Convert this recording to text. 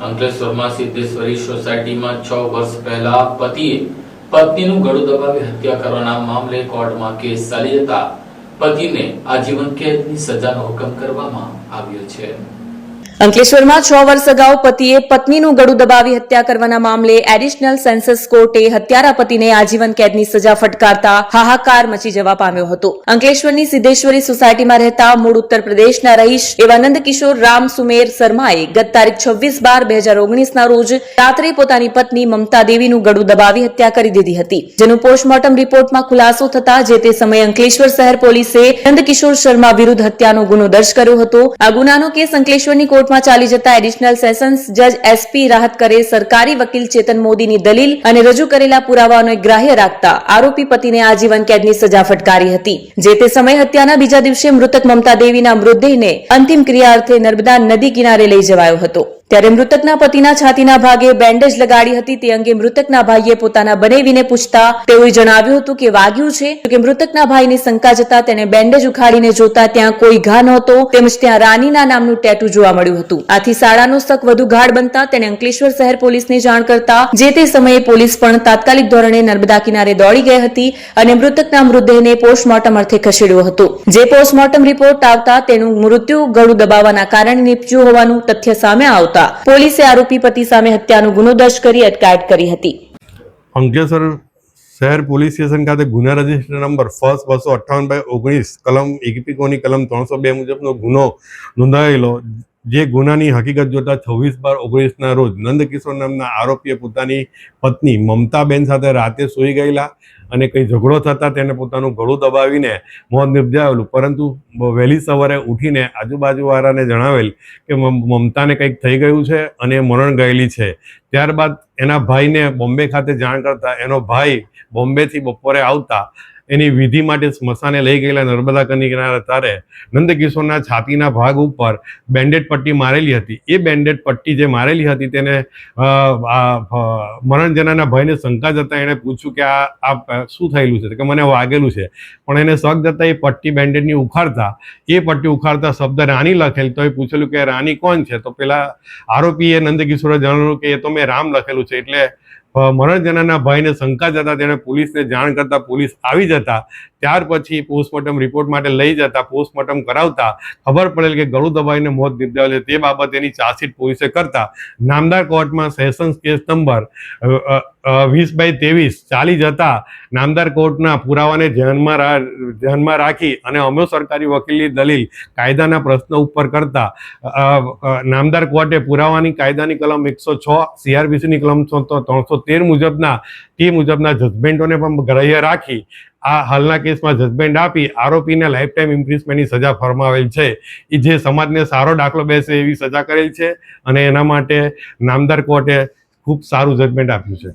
અંકલેશ્વરમાં સિદ્ધેશ્વરી સોસાયટીમાં છ વર્ષ પહેલા પતિએ પત્નીનું ગળું દબાવી હત્યા કરવાના મામલે કોર્ટમાં કેસ ચાલી જતા પતિને આજીવન કેદની સજાનો હુકમ કરવામાં આવ્યો છે. અંકલેશ્વરમાં છ વર્ષ અગાઉ પતિએ પત્નીનું ગળું દબાવી હત્યા કરવાના મામલે એડિશનલ સેન્સસ કોર્ટે હત્યારા પતિને આજીવન કેદની સજા ફટકારતા હાહાકાર મચી જવા પામ્યો હતો. અંકલેશ્વરની સિદ્ધેશ્વરી સોસાયટીમાં રહેતા મૂળ ઉત્તર પ્રદેશના રહીશ એવા નંદકિશોર રામ સુમેર શર્માએ ગત તારીખ છવ્વીસ બાર બે હજાર ઓગણીસના રોજ રાત્રે પોતાની પત્ની મમતા દેવીનું ગળું દબાવી હત્યા કરી દીધી હતી. જેનું પોસ્ટમોર્ટમ રિપોર્ટમાં ખુલાસો થતા જે તે સમયે અંકલેશ્વર શહેર પોલીસે નંદકિશોર શર્મા વિરુદ્ધ હત્યાનો ગુનો દર્જ કર્યો હતો. આ ગુનાનો કેસ અંકલેશ્વરની કોર્ટમાં ચાલી જતા એડિશનલ સેશન્સ જજ એસપી રાહત કરે સરકારી વકીલ ચેતન મોદીની દલીલ અને રજૂ કરેલા પુરાવાઓને ગ્રાહ્ય રાખતા આરોપી પતિને આજીવન કેદની સજા ફટકારી હતી. જે તે સમયે હત્યાના બીજા દિવસે મૃતક મમતા દેવીના મૃતદેહને અંતિમ ક્રિયા અર્થે નર્મદા નદી કિનારે લઈ જવાયો હતો. ત્યારે મૃતકના પતિના છાતીના ભાગે બેન્ડેજ લગાડી હતી. તે અંગે મૃતકના ભાઈએ પોતાના બનેવીને પૂછતા તેઓએ જણાવ્યું હતું કે વાગ્યું છે કે મૃતકના ભાઈને શંકા જતા તેને બેન્ડેજ ઉખાડીને જોતા ત્યાં કોઈ ઘા નહોતો. તેમજ ત્યાં રાનીના નામનું ટેટુ જોવા મળ્યું હતું. આથી શાળાનો શક વધુ ગાઢ બનતા તેણે અંકલેશ્વર શહેર પોલીસને જાણ કરતા જે તે સમયે પોલીસ પણ તાત્કાલિક ધોરણે નર્મદા કિનારે દોડી ગઈ હતી અને મૃતકના મૃતદેહને પોસ્ટમોર્ટમ અર્થે ખસેડ્યો હતો. જે પોસ્ટમોર્ટમ રિપોર્ટ આવતા તેનું મૃત્યુ ગળું દબાવવાના કારણે નીપજ્યું હોવાનું તથ્ય સામે આવતા પોલીસે આરોપી પતિ સામે હત્યાનો ગુનો દર્જ કરી અટકાયત કરી હતી. અંકલેશ્વર શહેર પોલીસ સ્ટેશન ખાતે ગુના રજિસ્ટર નંબર ફર્સ્ટ બસો અઠ્ઠાવન બાય ઓગણીસ, કલમ ઇકપિકોની કલમ ત્રણસો બે મુજબનો ગુનો નોંધાયેલો જે ગુનાની હકીકત જોતા છવ્વીસ બાર ઓગણીસના રોજ નંદકિશોર નામના આરોપીએ પોતાની પત્ની મમતાબેન સાથે રાતે સૂઈ ગયેલા અને કંઈ ઝઘડો થતાં તેને પોતાનું ગળું દબાવીને મોત નિપજાવેલું. પરંતુ વહેલી સવારે ઉઠીને આજુબાજુવાળાને જણાવેલ કે મમ- મમતાને કંઈક થઈ ગયું છે અને મરણ ગયેલી છે. ત્યારબાદ એના ભાઈને બોમ્બે ખાતે જાણ કરતા એનો ભાઈ બોમ્બેથી બપોરે આવતા એની વિધિ માટે સ્મશાને લઈ ગયેલા નર્મદા કની કિનારે તારે નંદકિશોરના છાતીના ભાગ ઉપર બેન્ડેડ પટ્ટી મારેલી હતી. એ બેન્ડેડ પટ્ટી જે મારેલી હતી તેને મરણજનાના ભાઈને શંકા જતા એણે પૂછ્યું કે આ આ શું થયેલું છે? કે મને વાગેલું છે. પણ એને શક જતા એ પટ્ટી બેન્ડેડની ઉખાડતા, એ પટ્ટી ઉખાડતા શબ્દ રાણી લખેલ તો એ પૂછેલું કે, રાણી કોણ છે? તો પેલા આરોપીએ નંદકિશોરે જણાવ્યું કે, એ તો મેં રામ લખેલું છે, એટલે મરણ જનાના ભાઈને શંકા જતા તેણે પોલીસને જાણ કરતા પોલીસ આવી જતા ત્યાર પછી પોસ્ટમોર્ટમ રિપોર્ટ માટે લઈ જતા, પોસ્ટમોર્ટમ કરાવતા, ખબર પડેલ કે ગળું દબાઈને મોત નિપજાવેલ તે બાબત એની ચાર્જશીટ પોલીસે કરતા. નામદાર કોર્ટમાં સેશન્સ કેસ નંબર વીસ બાય ત્રેવીસ ચાલી જતા નામદાર કોર્ટના પુરાવાને ધ્યાનમાં ધ્યાનમાં રાખી અને અમે સરકારી વકીલની દલીલ કાયદાના પ્રશ્નો ઉપર કરતા નામદાર કોર્ટે પુરાવાની કાયદાની કલમ એકસો છ સીઆરબીસીની કલમ ત્રણસો તેર મુજબના, તે મુજબના જજમેન્ટોને પણ ગ્રાહ્ય રાખી આ હાલના કેસમાં જજમેન્ટ આપી આરોપીને લાઈફ ટાઈમ ઇમ્પ્રિઝમેન્ટની સજા ફરમાવેલ છે. એ જે સમાજને સારો દાખલો બેસે એવી સજા કરેલ છે અને એના માટે નામદાર કોર્ટે ખૂબ સારું જજમેન્ટ આપ્યું છે.